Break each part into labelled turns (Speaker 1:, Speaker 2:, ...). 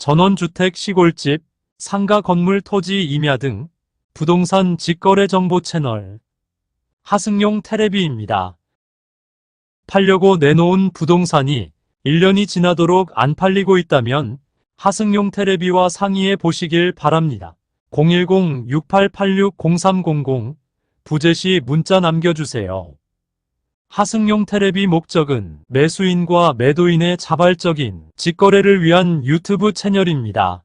Speaker 1: 전원주택 시골집, 상가 건물 토지 임야 등 부동산 직거래 정보 채널 하승용 테레비입니다. 팔려고 내놓은 부동산이 1년이 지나도록 안 팔리고 있다면 하승용 테레비와 상의해 보시길 바랍니다. 010-6886-0300 부재시 문자 남겨주세요. 하승용 테레비 목적은 매수인과 매도인의 자발적인 직거래를 위한 유튜브 채널입니다.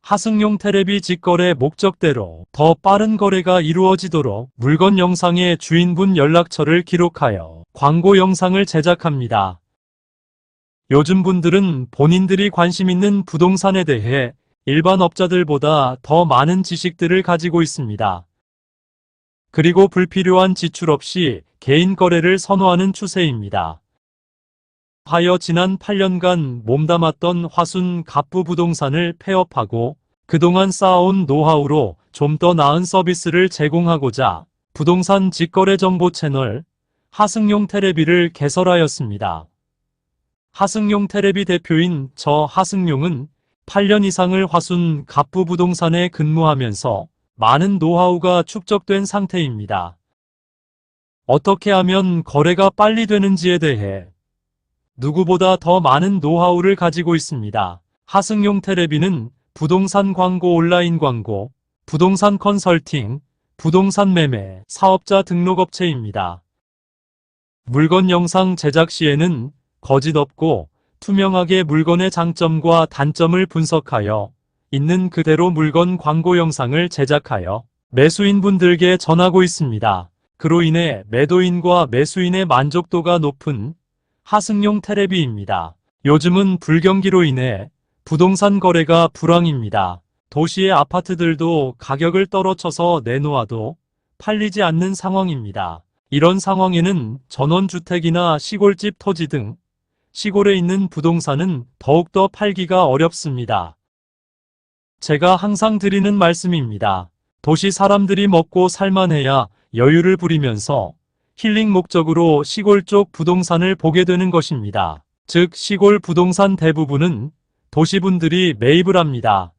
Speaker 1: 하승용 테레비 직거래 목적대로 더 빠른 거래가 이루어지도록 물건 영상의 주인분 연락처를 기록하여 광고 영상을 제작합니다. 요즘 분들은 본인들이 관심 있는 부동산에 대해 일반 업자들보다 더 많은 지식들을 가지고 있습니다. 그리고 불필요한 지출 없이 개인 거래를 선호하는 추세입니다. 하여 지난 8년간 몸담았던 화순 갑부 부동산을 폐업하고 그동안 쌓아온 노하우로 좀 더 나은 서비스를 제공하고자 부동산 직거래 정보 채널 하승용 테레비를 개설하였습니다. 하승용 테레비 대표인 저 하승용은 8년 이상을 화순 갑부 부동산에 근무하면서 많은 노하우가 축적된 상태입니다. 어떻게 하면 거래가 빨리 되는지에 대해 누구보다 더 많은 노하우를 가지고 있습니다. 하승용 테레비는 부동산 광고 온라인 광고, 부동산 컨설팅, 부동산 매매, 사업자 등록업체입니다. 물건 영상 제작 시에는 거짓 없고 투명하게 물건의 장점과 단점을 분석하여 있는 그대로 물건 광고 영상을 제작하여 매수인분들께 전하고 있습니다. 그로 인해 매도인과 매수인의 만족도가 높은 하승용 테레비입니다. 요즘은 불경기로 인해 부동산 거래가 불황입니다. 도시의 아파트들도 가격을 떨어쳐서 내놓아도 팔리지 않는 상황입니다. 이런 상황에는 전원주택이나 시골집 토지 등 시골에 있는 부동산은 더욱더 팔기가 어렵습니다. 제가 항상 드리는 말씀입니다. 도시 사람들이 먹고 살만해야 여유를 부리면서 힐링 목적으로 시골 쪽 부동산을 보게 되는 것입니다. 즉 시골 부동산 대부분은 도시분들이 매입을 합니다.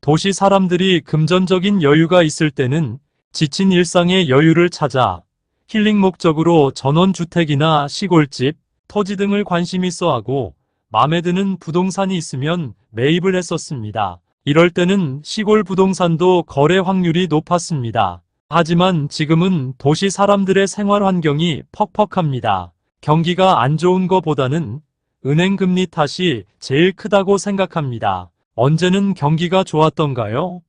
Speaker 1: 도시 사람들이 금전적인 여유가 있을 때는 지친 일상의 여유를 찾아 힐링 목적으로 전원주택이나 시골집, 토지 등을 관심 있어 하고 마음에 드는 부동산이 있으면 매입을 했었습니다. 이럴 때는 시골 부동산도 거래 확률이 높았습니다. 하지만 지금은 도시 사람들의 생활 환경이 퍽퍽합니다. 경기가 안 좋은 것보다는 은행 금리 탓이 제일 크다고 생각합니다. 언제는 경기가 좋았던가요?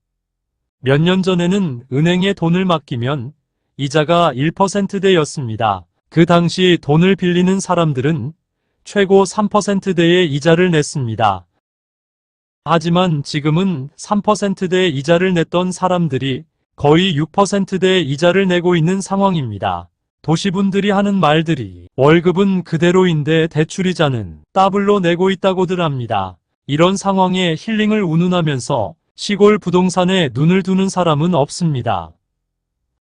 Speaker 1: 몇 년 전에는 은행에 돈을 맡기면 이자가 1%대였습니다. 그 당시 돈을 빌리는 사람들은 최고 3%대의 이자를 냈습니다. 하지만 지금은 3%대 이자를 냈던 사람들이 거의 6%대 이자를 내고 있는 상황입니다. 도시분들이 하는 말들이 월급은 그대로인데 대출이자는 더블로 내고 있다고들 합니다. 이런 상황에 힐링을 운운하면서 시골 부동산에 눈을 두는 사람은 없습니다.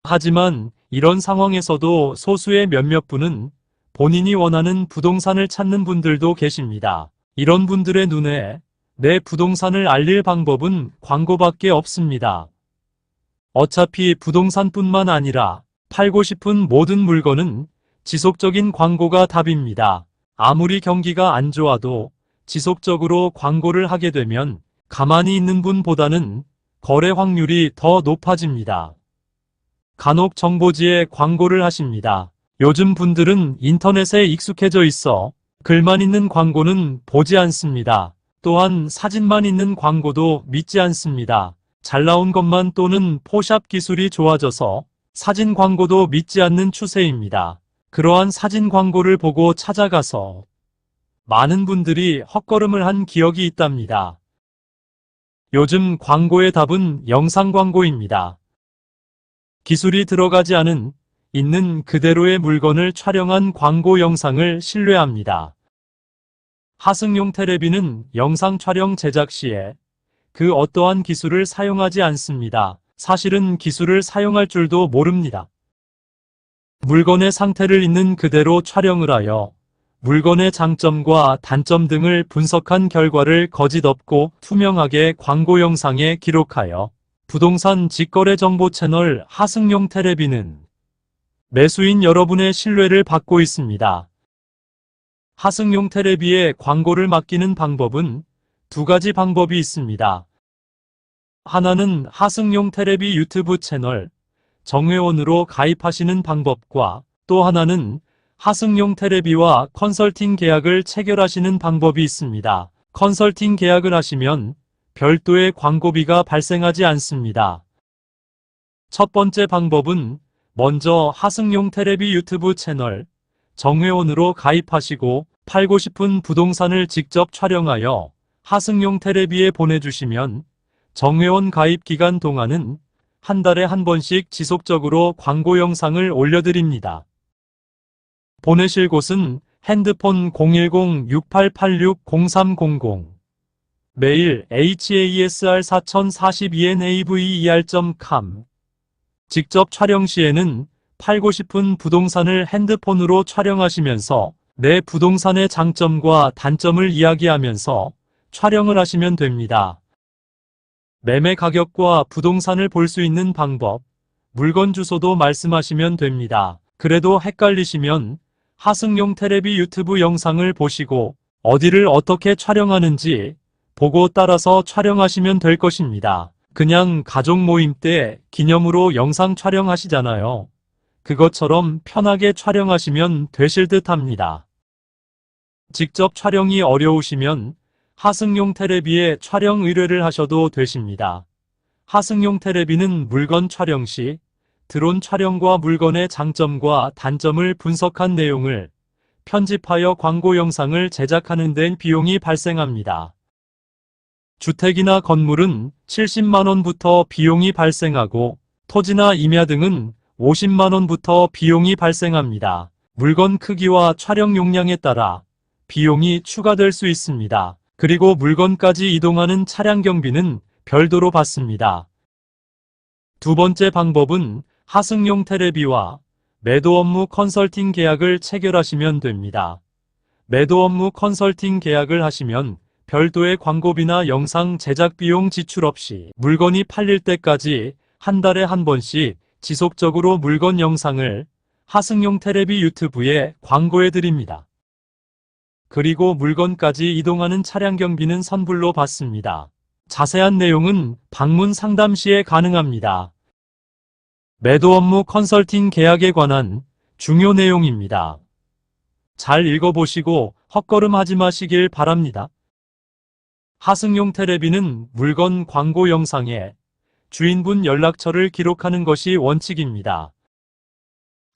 Speaker 1: 하지만 이런 상황에서도 소수의 몇몇 분은 본인이 원하는 부동산을 찾는 분들도 계십니다. 이런 분들의 눈에 내 부동산을 알릴 방법은 광고밖에 없습니다. 어차피 부동산뿐만 아니라 팔고 싶은 모든 물건은 지속적인 광고가 답입니다. 아무리 경기가 안 좋아도 지속적으로 광고를 하게 되면 가만히 있는 분보다는 거래 확률이 더 높아집니다. 간혹 정보지에 광고를 하십니다. 요즘 분들은 인터넷에 익숙해져 있어 글만 있는 광고는 보지 않습니다. 또한 사진만 있는 광고도 믿지 않습니다. 잘 나온 것만 또는 포샵 기술이 좋아져서 사진 광고도 믿지 않는 추세입니다. 그러한 사진 광고를 보고 찾아가서 많은 분들이 헛걸음을 한 기억이 있답니다. 요즘 광고의 답은 영상 광고입니다. 기술이 들어가지 않은 있는 그대로의 물건을 촬영한 광고 영상을 신뢰합니다. 하승용 테레비는 영상 촬영 제작 시에 그 어떠한 기술을 사용하지 않습니다. 사실은 기술을 사용할 줄도 모릅니다. 물건의 상태를 있는 그대로 촬영을 하여 물건의 장점과 단점 등을 분석한 결과를 거짓 없고 투명하게 광고 영상에 기록하여 부동산 직거래 정보 채널 하승용 테레비는 매수인 여러분의 신뢰를 받고 있습니다. 하승용 테레비에 광고를 맡기는 방법은 두 가지 방법이 있습니다. 하나는 하승용 테레비 유튜브 채널 정회원으로 가입하시는 방법과 또 하나는 하승용 테레비와 컨설팅 계약을 체결하시는 방법이 있습니다. 컨설팅 계약을 하시면 별도의 광고비가 발생하지 않습니다. 첫 번째 방법은 먼저 하승용 테레비 유튜브 채널 정회원으로 가입하시고 팔고 싶은 부동산을 직접 촬영하여 하승용 테레비에 보내주시면 정회원 가입 기간 동안은 한 달에 한 번씩 지속적으로 광고 영상을 올려드립니다. 보내실 곳은 핸드폰 010-6886-0300 메일 hasr 4042naver.com 직접 촬영 시에는 팔고 싶은 부동산을 핸드폰으로 촬영하시면서 내 부동산의 장점과 단점을 이야기하면서 촬영을 하시면 됩니다. 매매 가격과 부동산을 볼 수 있는 방법, 물건 주소도 말씀하시면 됩니다. 그래도 헷갈리시면 하승용 테레비 유튜브 영상을 보시고 어디를 어떻게 촬영하는지 보고 따라서 촬영하시면 될 것입니다. 그냥 가족 모임 때 기념으로 영상 촬영하시잖아요. 그것처럼 편하게 촬영하시면 되실 듯 합니다. 직접 촬영이 어려우시면 하승용 테레비에 촬영 의뢰를 하셔도 되십니다. 하승용 테레비는 물건 촬영 시 드론 촬영과 물건의 장점과 단점을 분석한 내용을 편집하여 광고 영상을 제작하는 데는 비용이 발생합니다. 주택이나 건물은 70만원부터 비용이 발생하고 토지나 임야 등은 50만원부터 비용이 발생합니다. 물건 크기와 촬영 용량에 따라 비용이 추가될 수 있습니다. 그리고 물건까지 이동하는 차량 경비는 별도로 받습니다. 두 번째 방법은 하승용 테레비와 매도 업무 컨설팅 계약을 체결하시면 됩니다. 매도 업무 컨설팅 계약을 하시면 별도의 광고비나 영상 제작 비용 지출 없이 물건이 팔릴 때까지 한 달에 한 번씩 지속적으로 물건 영상을 하승용 테레비 유튜브에 광고해 드립니다. 그리고 물건까지 이동하는 차량 경비는 선불로 받습니다. 자세한 내용은 방문 상담 시에 가능합니다. 매도 업무 컨설팅 계약에 관한 중요 내용입니다. 잘 읽어보시고 헛걸음하지 마시길 바랍니다. 하승용 테레비는 물건 광고 영상에 주인분 연락처를 기록하는 것이 원칙입니다.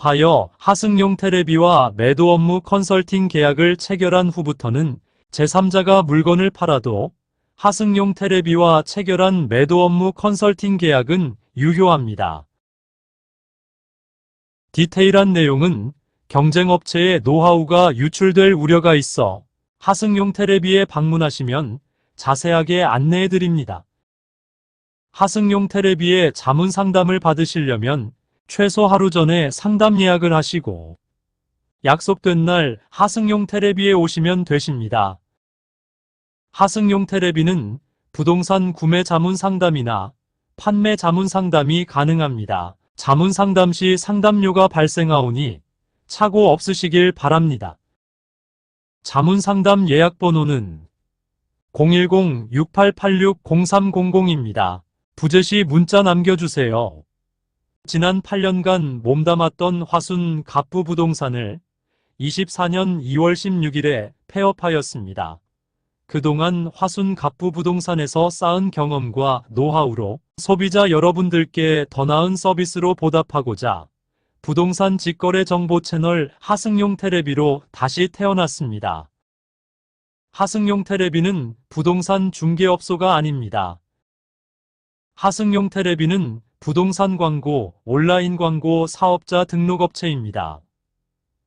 Speaker 1: 하여 하승용 테레비와 매도 업무 컨설팅 계약을 체결한 후부터는 제3자가 물건을 팔아도 하승용 테레비와 체결한 매도 업무 컨설팅 계약은 유효합니다. 디테일한 내용은 경쟁업체의 노하우가 유출될 우려가 있어 하승용 테레비에 방문하시면 자세하게 안내해 드립니다. 하승용 테레비의 자문 상담을 받으시려면 최소 하루 전에 상담 예약을 하시고 약속된 날 하승용 테레비에 오시면 되십니다. 하승용 테레비는 부동산 구매 자문 상담이나 판매 자문 상담이 가능합니다. 자문 상담 시 상담료가 발생하오니 차고 없으시길 바랍니다. 자문 상담 예약 번호는 010-6886-0300입니다. 부재시 문자 남겨주세요. 지난 8년간 몸담았던 화순 갑부 부동산을 24년 2월 16일에 폐업하였습니다. 그동안 화순 갑부 부동산에서 쌓은 경험과 노하우로 소비자 여러분들께 더 나은 서비스로 보답하고자 부동산 직거래 정보 채널 하승용 테레비로 다시 태어났습니다. 하승용 테레비는 부동산 중개업소가 아닙니다. 하승용 테레비는 부동산 광고, 온라인 광고 사업자 등록업체입니다.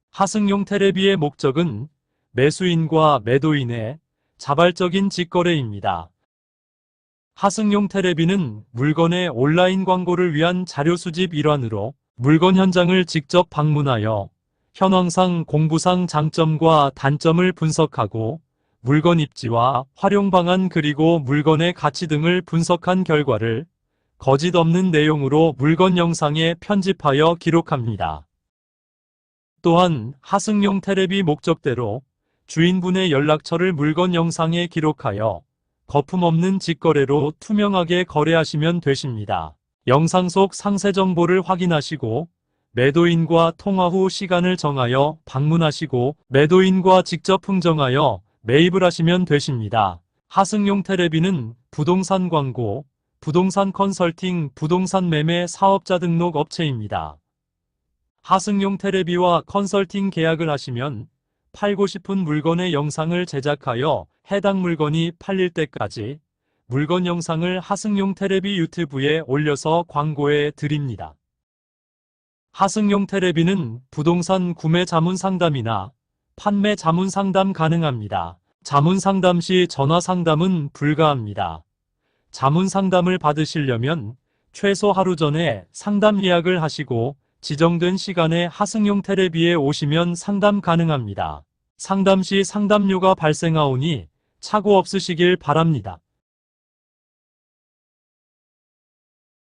Speaker 1: 하승용 테레비의 목적은 매수인과 매도인의 자발적인 직거래입니다. 하승용 테레비는 물건의 온라인 광고를 위한 자료 수집 일환으로 물건 현장을 직접 방문하여 현황상 공부상 장점과 단점을 분석하고 물건 입지와 활용 방안 그리고 물건의 가치 등을 분석한 결과를 거짓 없는 내용으로 물건 영상에 편집하여 기록합니다. 또한 하승용 테레비 목적대로 주인분의 연락처를 물건 영상에 기록하여 거품 없는 직거래로 투명하게 거래하시면 되십니다. 영상 속 상세 정보를 확인하시고 매도인과 통화 후 시간을 정하여 방문하시고 매도인과 직접 흥정하여 매입을 하시면 되십니다. 하승용 테레비는 부동산 광고, 부동산 컨설팅, 부동산 매매 사업자 등록 업체입니다. 하승용 테레비와 컨설팅 계약을 하시면 팔고 싶은 물건의 영상을 제작하여 해당 물건이 팔릴 때까지 물건 영상을 하승용 테레비 유튜브에 올려서 광고해 드립니다. 하승용 테레비는 부동산 구매 자문 상담이나 판매 자문 상담 가능합니다. 자문 상담 시 전화 상담은 불가합니다. 자문 상담을 받으시려면 최소 하루 전에 상담 예약을 하시고 지정된 시간에 하승용 테레비에 오시면 상담 가능합니다. 상담 시 상담료가 발생하오니 착오 없으시길 바랍니다.